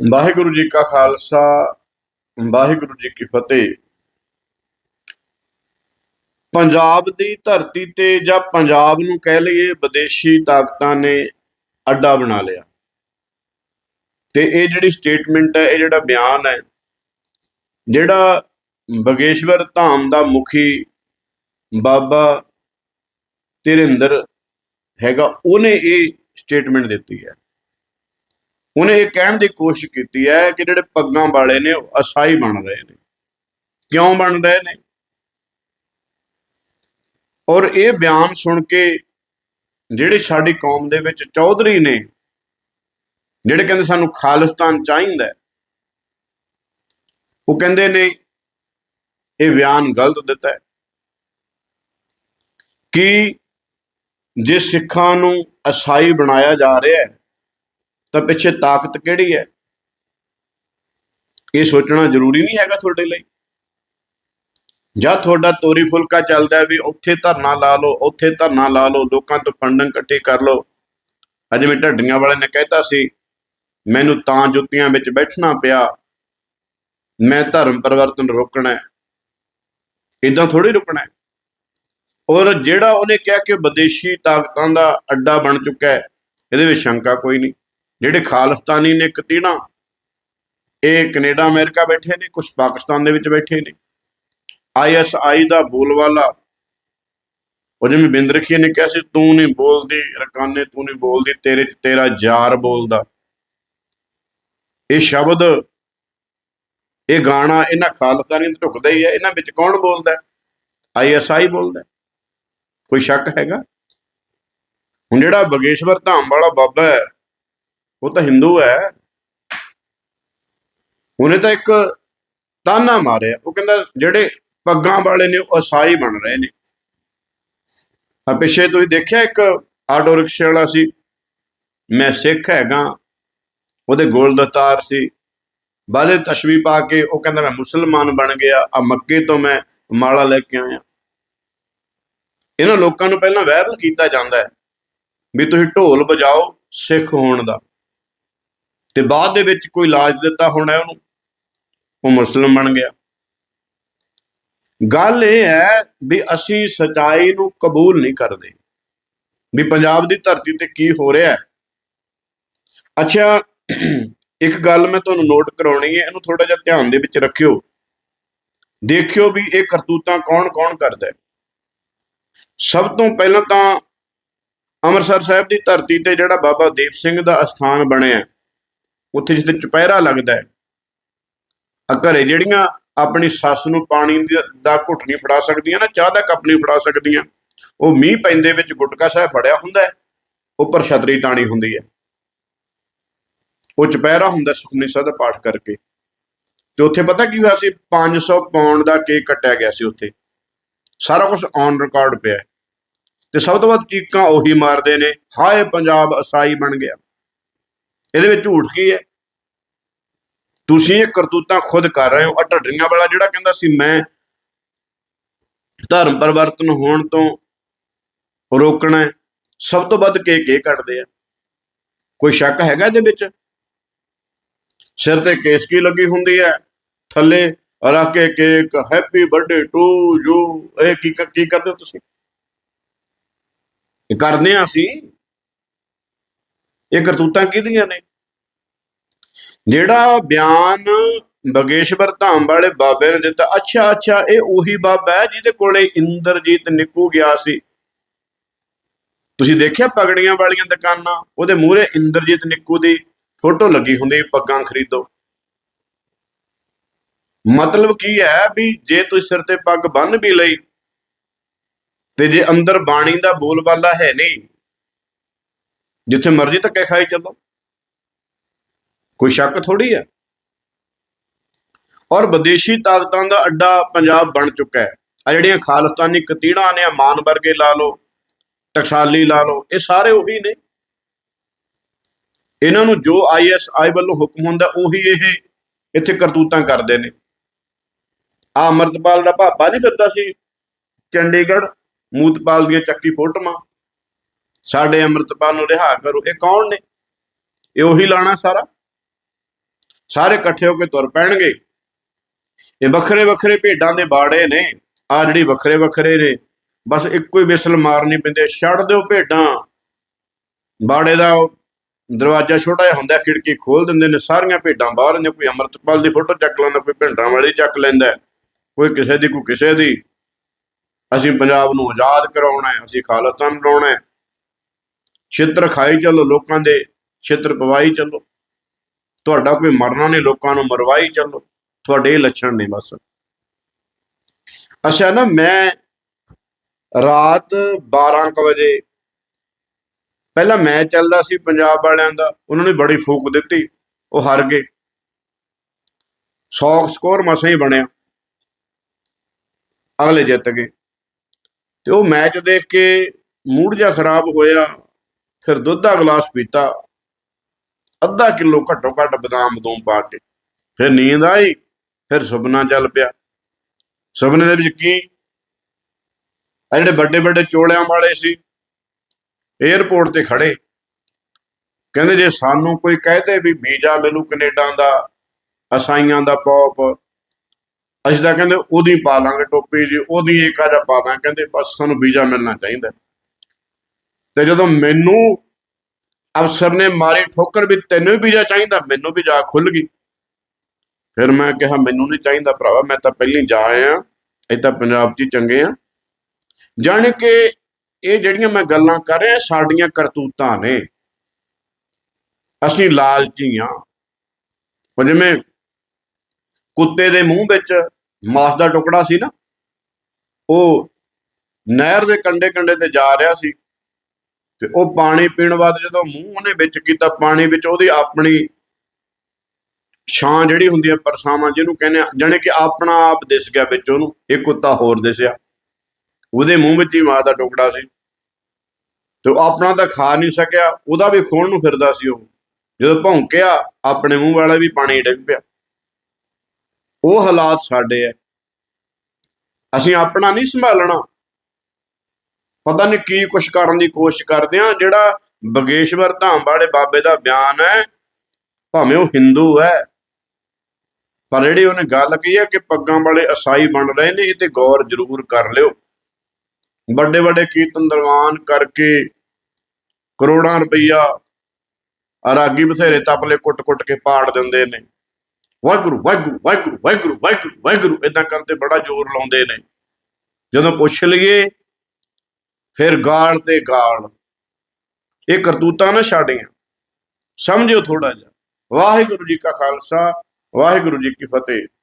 ਵਾਹਿਗੁਰੂ ਜੀ ਕਾ ਖਾਲਸਾ, ਵਾਹਿਗੁਰੂ ਜੀ ਕੀ ਫਤਿਹ। ਪੰਜਾਬ ਦੀ ਧਰਤੀ ਤੇ ਜਾਂ ਪੰਜਾਬ ਨੂੰ ਕਹਿ ਲਈਏ, ਵਿਦੇਸ਼ੀ ਤਾਕਤਾਂ ਨੇ ਅੱਡਾ ਬਣਾ ਲਿਆ। ਤੇ ਇਹ ਜਿਹੜੀ ਸਟੇਟਮੈਂਟ ਹੈ, ਇਹ ਜਿਹੜਾ ਬਿਆਨ ਹੈ, ਜਿਹੜਾ ਬਗੇਸ਼ਵਰ ਧਾਮ ਦਾ ਮੁਖੀ ਬਾਬਾ ਤੇਰਿੰਦਰ ਹੈਗਾ, ਉਹਨੇ ਇਹ ਸਟੇਟਮੈਂਟ ਦਿੱਤੀ ਹੈ। ਉਹਨੇ ਇਹ ਕਹਿਣ ਦੀ ਕੋਸ਼ਿਸ਼ ਕੀਤੀ ਹੈ ਕਿ ਜਿਹੜੇ ਪੱਗਾਂ ਵਾਲੇ ਨੇ ਉਹ ਅਸਾਈ ਬਣ ਰਹੇ ਨੇ। ਕਿਉਂ ਬਣ ਰਹੇ ਨੇ? ਔਰ ਇਹ ਬਿਆਨ ਸੁਣ ਕੇ ਜਿਹੜੇ ਸਾਡੀ ਕੌਮ ਦੇ ਵਿੱਚ ਚੌਧਰੀ ਨੇ, ਜਿਹੜੇ ਕਹਿੰਦੇ ਸਾਨੂੰ ਖਾਲਿਸਤਾਨ ਚਾਹੀਦਾ ਉਹ ਕਹਿੰਦੇ ਨੇ, ਇਹ ਬਿਆਨ ਗਲਤ ਦਿੱਤਾ ਹੈ ਕਿ ਜੇ ਸਿੱਖਾਂ ਨੂੰ ਅਸਾਈ ਬਣਾਇਆ ਜਾ ਰਿਹਾ ਹੈ ਤਾਂ ਪਿੱਛੇ ਤਾਕਤ ਕਿਹੜੀ ਹੈ? ਇਹ ਸੋਚਣਾ ਜ਼ਰੂਰੀ ਨਹੀਂ ਹੈਗਾ ਤੁਹਾਡੇ ਲਈ। ਜਾਂ ਤੁਹਾਡਾ ਤੋਰੀ ਫੁਲਕਾ ਚੱਲਦਾ ਵੀ ਉੱਥੇ ਧਰਨਾ ਲਾ ਲਓ, ਉੱਥੇ ਧਰਨਾ ਲਾ ਲਓ, ਲੋਕਾਂ ਤੋਂ ਫੰਡਿੰਗ ਇਕੱਠੀ ਕਰ ਲਓ। ਅੱਜ ਮੈਂ ਢੱਡੀਆਂ ਵਾਲੇ ਨੇ ਕਹਿਤਾ ਸੀ, ਮੈਨੂੰ ਤਾਂ ਜੁੱਤੀਆਂ ਵਿੱਚ ਬੈਠਣਾ ਪਿਆ। ਮੈਂ ਧਰਮ ਪਰਿਵਰਤਨ ਰੋਕਣਾ ਹੈ। ਇਦਾਂ ਥੋੜੀ ਰੁਕਣਾ ਹੈ। ਔਰ ਜਿਹੜਾ ਉਹਨੇ ਕਿਹਾ ਕਿ ਵਿਦੇਸ਼ੀ ਤਾਕਤਾਂ ਦਾ ਅੱਡਾ ਬਣ ਚੁੱਕਾ ਹੈ, ਇਹਦੇ ਵਿੱਚ ਸ਼ੰਕਾ ਕੋਈ ਨਹੀਂ। ਜਿਹੜੇ ਖਾਲਸਤਾਨੀ ਨੇ ਕਤੀਣਾ ਇਹ ਕੈਨੇਡਾ, ਅਮਰੀਕਾ ਬੈਠੇ ਨੇ ਕੁਝ ਪਾਕਿਸਤਾਨ ਦੇ ਵਿੱਚ ਬੈਠੇ ਨੇ। ਆਈਐਸਆਈ ਦਾ ਬੋਲਵਾਲਾ ਉਹ ਜਿਵੇਂ ਬਿੰਦ ਰਖੀਏ ਨੇ ਕਿਹਾ ਸੀ, ਤੂੰ ਨਹੀਂ ਬੋਲਦੀ, ਰਕਾਨੇ, ਤੂੰ ਨਹੀਂ ਬੋਲਦੀ, ਤੇਰੇ ਚ ਤੇਰਾ ਯਾਰ ਬੋਲਦਾ। ਇਹ ਸ਼ਬਦ, ਇਹ ਗਾਣਾ ਇਹਨਾਂ ਖਾਲਿਸਤਾਨੀ ਤੋਂ ਢੁਕਦਾ ਹੀ ਹੈ। ਇਹਨਾਂ ਵਿੱਚ ਕੌਣ ਬੋਲਦਾ ਆਈਐਸਆਈ ਬੋਲਦਾ ਕੋਈ ਸ਼ੱਕ ਹੈਗਾ? ਹੁਣ ਜਿਹੜਾ ਬਗੇਸ਼ਵਰ ਧਾਮ ਵਾਲਾ ਬਾਬਾ ਹੈ ਉਹ ਤਾਂ ਹਿੰਦੂ ਹੈ। ਉਹਨੇ ਤਾਂ ਇੱਕ ਤਾਨਾ ਮਾਰਿਆ। ਉਹ ਕਹਿੰਦਾ ਜਿਹੜੇ ਪੱਗਾਂ ਵਾਲੇ ਨੇ, ਉਹ ਅਸਾਈ ਬਣ ਰਹੇ ਨੇ। ਆ ਪਿੱਛੇ ਤੁਸੀਂ ਦੇਖਿਆ ਇੱਕ ਆਟੋ ਰਿਕਸ਼ੇ ਵਾਲਾ ਸੀ। ਮੈਂ ਸਿੱਖ ਹੈਗਾ। ਉਹਦੇ ਗੋਲ ਦਤਾਰ ਸੀ। ਬਾਲੇ ਤਸ਼ਵੀ ਪਾ ਕੇ ਉਹ ਕਹਿੰਦਾ ਮੈਂ ਮੁਸਲਮਾਨ ਬਣ ਗਿਆ। ਆ ਮੱਕੇ ਤੋਂ ਮੈਂ ਮਾਲਾ ਲੈ ਕੇ ਆਇਆ। ਇਹਨਾਂ ਲੋਕਾਂ ਨੂੰ ਪਹਿਲਾਂ ਵਾਇਰਲ ਕੀਤਾ ਜਾਂਦਾ ਹੈ ਵੀ ਤੁਸੀਂ ਢੋਲ ਵਜਾਓ ਸਿੱਖ ਹੋਣ ਦਾ। ਤੇ ਬਾਅਦ ਦੇ ਵਿੱਚ ਕੋਈ ਇਲਾਜ ਦਿੱਤਾ ਹੋਣਾ ਉਹਨੂੰ, ਉਹ ਮੁਸਲਮ ਬਣ ਗਿਆ। ਗੱਲ ਇਹ ਹੈ ਵੀ ਅਸੀਂ ਸਚਾਈ ਨੂੰ ਕਬੂਲ ਨਹੀਂ ਕਰਦੇ, ਵੀ ਪੰਜਾਬ ਦੀ ਧਰਤੀ ਤੇ ਕੀ ਹੋ ਰਿਹਾ ਹੈ। ਅੱਛਾ, ਇੱਕ ਗੱਲ ਮੈਂ ਤੁਹਾਨੂੰ ਨੋਟ ਕਰਾਉਣੀ ਹੈ, ਇਹਨੂੰ ਥੋੜਾ ਜਿਹਾ ਧਿਆਨ ਦੇ ਵਿੱਚ ਰੱਖਿਓ। ਦੇਖਿਓ ਵੀ ਇਹ ਕਰਤੂਤਾਂ ਕੌਣ-ਕੌਣ ਕਰਦਾ ਹੈ। ਸਭ ਤੋਂ ਪਹਿਲਾਂ ਤਾਂ ਅੰਮ੍ਰਿਤਸਰ ਸਾਹਿਬ ਦੀ ਧਰਤੀ ਤੇ ਜਿਹੜਾ ਬਾਬਾ ਦੀਪ ਸਿੰਘ ਦਾ ਅਸਥਾਨ ਬਣਿਆ ਉੱਥੇ ਜਿੱਥੇ ਚੁਪਹਿਰਾ ਲੱਗਦਾ ਹੈ ਘਰੇ ਜਿਹੜੀਆਂ ਆਪਣੀ ਸੱਸ ਨੂੰ ਪਾਣੀ ਦਾ ਘੁੱਟ ਨਹੀਂ ਫੜਾ ਸਕਦੀਆਂ, ਨਾ ਚਾਹ ਦਾ ਕੱਪ ਨਹੀਂ ਫੜਾ ਸਕਦੀਆਂ, ਉਹ ਮੀਂਹ ਪੈਂਦੇ ਵਿੱਚ ਗੁਟਕਾ ਸਾਹਿਬ ਫੜਿਆ ਹੁੰਦਾ ਹੈ ਉੱਪਰ ਛਤਰੀ ਟਾਣੀ ਹੁੰਦੀ ਹੈ। ਉਹ ਚੁਪਹਿਰਾ ਹੁੰਦਾ ਸੁਖਮਨੀ ਸਾਹਿਬ ਦਾ ਪਾਠ ਕਰਕੇ। ਤੇ ਉੱਥੇ ਪਤਾ ਕੀ ਹੋਇਆ ਸੀ 500 ਪੌਂਡ ਦਾ ਕੇਕ ਕੱਟਿਆ ਗਿਆ ਸੀ ਉੱਥੇ। ਸਾਰਾ ਕੁਝ ਔਨ ਰਿਕਾਰਡ ਪਿਆ ਤੇ ਸਭ ਤੋਂ ਵੱਧ ਚੀਕਾਂ ਉਹੀ ਮਾਰਦੇ ਨੇ, ਹਾਏ ਪੰਜਾਬ ਅਸਾਈ ਬਣ ਗਿਆ। ਇਹਦੇ ਵਿੱਚ ਝੂਠ ਕੀ ਹੈ? ਤੁਸੀਂ ਇਹ ਕਰਤੂਤਾਂ ਖੁਦ ਕਰ ਰਹੇ ਹੋ ਆ ਢੱਡਰੀਆਂ ਵਾਲਾ ਜਿਹੜਾ ਕਹਿੰਦਾ ਸੀ, ਮੈਂ ਧਰਮ ਪਰਿਵਰਤਨ ਹੋਣ ਤੋਂ ਰੋਕਣਾ ਹੈ, ਸਭ ਤੋਂ ਵੱਧ ਕੇ ਕੇ ਕੱਢਦੇ ਆ। ਕੋਈ ਸ਼ੱਕ ਹੈਗਾ ਇਹਦੇ ਵਿੱਚ? ਸਿਰ ਤੇ ਕੇਸ ਕੀ ਲੱਗੀ ਹੁੰਦੀ ਹੈ, ਥੱਲੇ ਰੱਖ ਕੇ cake happy birthday to you ਇਹ ਕੀ ਕੀ ਕਰਦੇ ਹੋ ਤੁਸੀਂ? ਇਹ ਕਰਦੇ ਆ ਅਸੀਂ। ਇਹ ਕਰਤੂਤਾਂ ਕਿਹਦੀਆਂ ਨੇ? ਜਿਹੜਾ ਬਿਆਨ ਬਗੇਸ਼ਵਰ ਧਾਮ ਵਾਲੇ ਬਾਬੇ ਨੇ ਦਿੱਤਾ, ਅੱਛਾ ਅੱਛਾ, ਇਹ ਉਹੀ ਬਾਬਾ ਹੈ ਜਿਹਦੇ ਕੋਲੇ ਇੰਦਰਜੀਤ ਨਿੱਕੂ ਗਿਆ ਸੀ। ਤੁਸੀਂ ਦੇਖਿਆ ਪਗੜੀਆਂ ਵਾਲੀਆਂ ਦੁਕਾਨਾਂ? ਉਹਦੇ ਮੂਹਰੇ ਇੰਦਰਜੀਤ ਨਿੱਕੂ ਦੀ ਫੋਟੋ ਲੱਗੀ ਹੁੰਦੀ ਪੱਗਾਂ ਖਰੀਦੋ। ਮਤਲਬ ਕੀ ਹੈ ਵੀ ਜੇ ਤੁਸੀਂ ਸਿਰ ਤੇ ਪੱਗ ਬੰਨ ਵੀ ਲਈ, ਤੇ ਜੇ ਅੰਦਰ ਬਾਣੀ ਦਾ ਬੋਲਬਾਲਾ ਹੈ ਨਹੀਂ, ਜਿੱਥੇ ਮਰਜ਼ੀ ਧੱਕੇ ਖਾਈ ਚੱਲੋ। ਕੋਈ ਸ਼ੱਕ ਥੋੜੀ ਹੈ? ਔਰ ਵਿਦੇਸ਼ੀ ਤਾਕਤਾਂ ਦਾ ਅੱਡਾ ਪੰਜਾਬ ਬਣ ਚੁੱਕਾ ਹੈ। ਆ ਜਿਹੜੀਆਂ ਖਾਲਿਸਤਾਨੀ ਕਤੀੜਾਂ ਨੇ ਆ ਮਾਨ ਵਰਗੇ ਲਾ ਲਓ, ਟਕਸਾਲੀ ਲਾ ਲਓ, ਇਹ ਸਾਰੇ ਉਹੀ ਨੇ। ਇਹਨਾਂ ਨੂੰ ਜੋ ਆਈਐਸਆਈ ਵੱਲੋਂ ਹੁਕਮ ਹੁੰਦਾ, ਉਹੀ ਇਹ ਇੱਥੇ ਕਰਤੂਤਾਂ ਕਰਦੇ ਨੇ। ਆ ਅਮਰਤਪਾਲ ਦਾ ਭਾਪਾ ਨਹੀਂ ਫਿਰਦਾ ਸੀ, ਚੰਡੀਗੜ੍ਹ ਮੂਤਪਾਲ ਦੀਆਂ ਚੱਕੀ ਫੋਟੋਆਂ। ਸਾਡੇ ਅਮਰਤਪਾਲ ਨੂੰ ਰਿਹਾ ਕਰੋ, ਇਹ ਕੌਣ ਨੇ? ਇਹ ਉਹੀ ਲਾਣਾ ਸਾਰਾ। ਸਾਰੇ ਇਕੱਠੇ ਹੋ ਕੇ ਤੁਰ ਪੈਣਗੇ। ਇਹ ਵੱਖਰੇ ਵੱਖਰੇ ਭੇਡਾਂ ਦੇ ਬਾੜੇ ਨੇ। ਆ ਜਿਹੜੀ ਵੱਖਰੇ ਵੱਖਰੇ ਨੇ, ਬਸ ਇੱਕੋ ਹੀ ਵਿਸਲ ਮਾਰਨੀ ਪੈਂਦੀ ਹੈ। ਛੱਡ ਦਿਓ ਭੇਡਾਂ। ਬਾੜੇ ਦਾ ਦਰਵਾਜ਼ਾ ਛੋਟਾ ਜਿਹਾ ਹੁੰਦਾ, ਖਿੜਕੀ ਖੋਲ ਦਿੰਦੇ ਨੇ। ਸਾਰੀਆਂ ਭੇਡਾਂ ਬਾਹਰ ਨੇ, ਕੋਈ ਅੰਮ੍ਰਿਤਪਾਲ ਦੀ ਫੋਟੋ ਚੱਕ ਲੈਂਦਾ, ਕੋਈ ਭਿੰਡਰਾਂ ਵਾਲੀ ਚੱਕ ਲੈਂਦਾ, ਕੋਈ ਕਿਸੇ ਦੀ, ਕੋਈ ਕਿਸੇ ਦੀ। ਅਸੀਂ ਪੰਜਾਬ ਨੂੰ ਆਜ਼ਾਦ ਕਰਾਉਣਾ ਹੈ, ਅਸੀਂ ਖਾਲਸਤਾਨ ਬਣਾਉਣਾ ਹੈ। ਛਿੱਤਰ ਖਾਈ ਚੱਲੋ ਲੋਕਾਂ ਦੇ, ਛਿੱਤਰ ਪਵਾਈ ਚੱਲੋ। ਤੁਹਾਡਾ ਕੋਈ ਮਰਨਾ ਨਹੀਂ, ਲੋਕਾਂ ਨੂੰ ਮਰਵਾਈ ਚੱਲੋ। ਤੁਹਾਡੇ ਇਹ ਲੱਛਣ ਨੇ ਬਸ। ਅੱਛਾ ਨਾ, ਮੈਂ ਰਾਤ 12 ਕੁ ਵਜੇ, ਪਹਿਲਾਂ ਮੈਚ ਚੱਲਦਾ ਸੀ ਪੰਜਾਬ ਵਾਲਿਆਂ ਦਾ, ਉਹਨਾਂ ਨੇ ਬੜੀ ਫੂਕ ਦਿੱਤੀ, ਉਹ ਹਾਰ ਗਏ। 100 ਸਕੋਰ ਮਸਾਂ ਹੀ ਬਣਿਆ। ਅਗਲੇ ਜਿੱਤ ਗਏ। ਤੇ ਉਹ ਮੈਚ ਦੇਖ ਕੇ ਮੂਡ ਜਿਹਾ ਖਰਾਬ ਹੋਇਆ, ਫਿਰ ਦੁੱਧ ਦਾ ਗਲਾਸ ਪੀਤਾ। ਅੱਧਾ ਕਿਲੋ ਘੱਟੋ ਘੱਟ ਬਦਾਮ ਬਦੂਮ ਪਾ ਕੇ। ਫਿਰ ਨੀਂਦ ਆਈ, ਫਿਰ ਸੁਪਨਾ ਚੱਲ ਪਿਆ। ਸੁਪਨੇ ਦੇ ਵਿੱਚ ਕੀ? ਆ ਜਿਹੜੇ ਵੱਡੇ ਵੱਡੇ ਚੋਲਿਆਂ ਵਾਲੇ ਸੀ 에ਅਰਪੋਰਟ ਤੇ ਖੜੇ। ਕਹਿੰਦੇ ਜੇ ਸਾਨੂੰ ਕੋਈ ਕਹਦੇ ਵੀ ਵੀਜ਼ਾ ਮਿਲੂ ਕੈਨੇਡਾ ਦਾ, ਅਸਾਈਆਂ ਦਾ ਪੌਪ ਅਸੀਂ ਤਾਂ ਕਹਿੰਦੇ ਉਹਦੀ ਪਾ ਲਾਂਗੇ ਟੋਪੀ ਜੀ, ਉਹਦੀ ਇੱਕ ਆ ਪਾ ਦਾਂ ਕਹਿੰਦੇ ਬਸ ਸਾਨੂੰ ਵੀਜ਼ਾ ਮਿਲਣਾ ਚਾਹੀਦਾ। ਤੇ ਜਦੋਂ ਮੈਨੂੰ ਅਫਸਰ ਨੇ ਮਾਰੀ ਠੋਕਰ ਵੀ ਤੈਨੂੰ ਵੀ ਵੀਜ਼ਾ ਚਾਹੀਦਾ, ਮੈਨੂੰ ਵੀ ਜਾ ਖੁੱਲ ਗਈ। ਫਿਰ ਮੈਂ ਕਿਹਾ, ਮੈਨੂੰ ਨਹੀਂ ਚਾਹੀਦਾ ਭਰਾਵਾ, ਮੈਂ ਤਾਂ ਪਹਿਲਾਂ ਹੀ ਜਾ ਆਇਆ। ਇਹ ਤਾਂ ਪੰਜਾਬ 'ਚ ਹੀ ਚੰਗੇ ਆ। ਜਾਣ ਕੇ ਇਹ ਜਿਹੜੀਆਂ ਮੈਂ ਗੱਲਾਂ ਕਰ ਰਿਹਾ, ਸਾਡੀਆਂ ਕਰਤੂਤਾਂ ਨੇ। ਅਸੀਂ ਲਾਲਚੀ ਆ। ਉਹ ਜਿਵੇਂ ਕੁੱਤੇ ਦੇ ਮੂੰਹ ਵਿੱਚ ਮਾਸ ਦਾ ਟੁਕੜਾ ਸੀ ਨਾ, ਉਹ ਨਹਿਰ ਦੇ ਕੰਡੇ ਕੰਡੇ ਤੇ ਜਾ ਰਿਹਾ ਸੀ। ਤੇ ਉਹ ਪਾਣੀ ਪੀਣ ਬਾਅਦ ਜਦੋਂ ਮੂੰਹ ਉਹਨੇ ਵਿੱਚ ਕੀਤਾ ਪਾਣੀ ਵਿੱਚ, ਉਹਦੀ ਆਪਣੀ ਛਾਂ ਜਿਹੜੀ ਹੁੰਦੀ ਹੈ ਪਰਸਾਵਾਂ ਜਿਹਨੂੰ ਕਹਿੰਦੇ ਆ, ਜਾਣੀ ਕਿ ਆਪਣਾ ਆਪ ਦਿਸ ਗਿਆ ਵਿੱਚ ਉਹਨੂੰ, ਇੱਕ ਕੁੱਤਾ ਹੋਰ ਦਿਸਿਆ। ਉਹਦੇ ਮੂੰਹ ਵਿੱਚ ਹੀ ਮਾਂ ਦਾ ਟੁਕੜਾ ਸੀ। ਤੇ ਉਹ ਆਪਣਾ ਤਾਂ ਖਾ ਨਹੀਂ ਸਕਿਆ, ਉਹਦਾ ਵੀ ਖੋਣ ਨੂੰ ਫਿਰਦਾ ਸੀ ਉਹ। ਜਦੋਂ ਭੌਂਕਿਆ, ਆਪਣੇ ਮੂੰਹ ਵਾਲਾ ਵੀ ਪਾਣੀ ਡਿੱਗ ਪਿਆ। ਉਹ ਹਾਲਾਤ ਸਾਡੇ ਐ ਅਸੀਂ ਆਪਣਾ ਨਹੀਂ ਸੰਭਾਲਣਾ। ਪਤਾ ਨਹੀਂ ਕੀ ਕੁਛ ਕਰਨ ਦੀ ਕੋਸ਼ਿਸ਼ ਕਰਦੇ ਆ, ਜਿਹੜਾ ਬਗੇਸ਼ਵਰ ਧਾਮ ਵਾਲੇ ਬਾਬੇ ਦਾ ਬਿਆਨ ਹੈ, ਭਾਵੇਂ ਉਹ ਹਿੰਦੂ ਹੈ, ਪਰ ਜਿਹੜੀ ਉਹਨੇ ਗੱਲ ਕਹੀ ਹੈ ਕਿ ਪੱਗਾਂ ਵਾਲੇ ਅਸਾਈ ਬਣ ਰਹੇ ਨੇ ਇਹ ਤੇ ਗੌਰ ਜ਼ਰੂਰ ਕਰ ਲਿਓ। ਵੱਡੇ ਵੱਡੇ ਕੀਰਤਨ ਦਰਬਾਨ ਕਰਕੇ ਕਰੋੜਾਂ ਰੁਪਈਆ ਰਾਗੀ ਬਥੇਰੇ ਤਪਲੇ ਕੁੱਟ-ਕੁੱਟ ਕੇ ਪਾੜ ਦਿੰਦੇ ਨੇ। ਵਾਹਿਗੁਰੂ ਵਾਹਿਗੁਰੂ ਵਾਹਿਗੁਰੂ ਵਾਹਿਗੁਰੂ ਵਾਹਿਗੁਰੂ ਵਾਹਿਗੁਰੂ ਇਦਾਂ ਕਰਦੇ ਬੜਾ ਜ਼ੋਰ ਲਾਉਂਦੇ ਨੇ। ਜਦੋਂ ਪੁੱਛ ਲਈਏ ਫਿਰ ਗਾਲ ਤੇ ਗਾਲ ਇਹ ਕਰਤੂਤਾਂ ਨਾ ਛਾੜੀਆਂ ਸਮਝਿਓ ਥੋੜਾ ਜਿਹਾ। ਵਾਹਿਗੁਰੂ ਜੀ ਕਾ ਖਾਲਸਾ, ਵਾਹਿਗੁਰੂ ਜੀ ਕੀ ਫਤਿਹ।